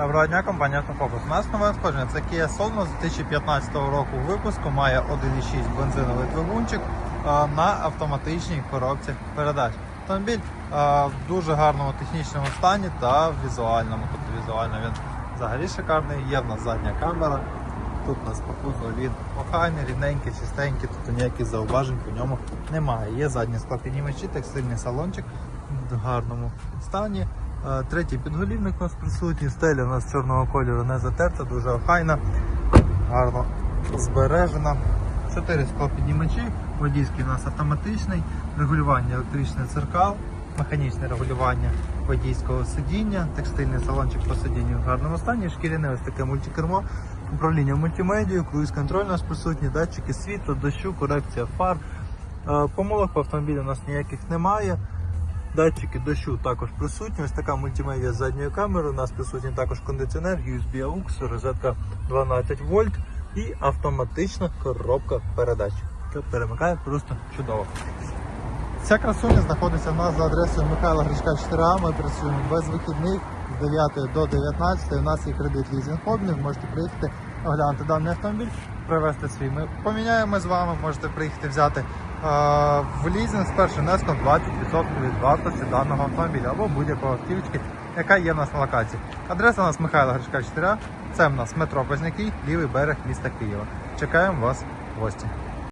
Доброго дня, компанія Автофокус. У нас нове надходження. Це Kia Soul з 2015 року випуску. Має 1,6 бензиновий двигунчик на автоматичній коробці передач. Автомобіль в дуже гарному технічному стані та візуальному. Тобто візуально він взагалі шикарний. Є в нас задня камера. Тут у нас по кузову він охайний, рівненький, чистенький, тут ніяких зауважень по ньому немає. Є задні склопіднімачі, текстильний салончик в гарному стані. Третій підголівник у нас присутній, стеля у нас чорного кольору не затерта, дуже охайна, гарно збережена. Чотири склопіднімачі, водійський у нас автоматичний, регулювання електричних дзеркал, механічне регулювання водійського сидіння, текстильний салончик по сидінню в гарному стані, шкіряне ось таке мультикермо, управління мультимедією, круїз-контроль у нас присутні, датчики світла, дощу, корекція фар. Е, Помилок по автомобілю у нас ніяких немає. Датчики дощу також присутні. Ось така мультимедіа з задньою камерою. У нас присутній також кондиціонер, USB AUX, розетка 12 вольт і автоматична коробка передач, яка перемикає просто чудово. Ця красуня знаходиться в нас за адресою Михайла Гришка 4А. Ми працюємо без вихідних з 9 до 19. У нас є кредит лізинг обмін. Можете приїхати оглянути даний автомобіль, привезти свій. Ми поміняємо з вами, можете приїхати взяти в лізинг з першим внеском 20% від вартості даного автомобіля або будь-якого автівочки, яка є в нас на локації. Адреса у нас Михайла Гришка 4А. Це в нас метро Познякий, лівий берег міста Києва. Чекаємо вас в гості.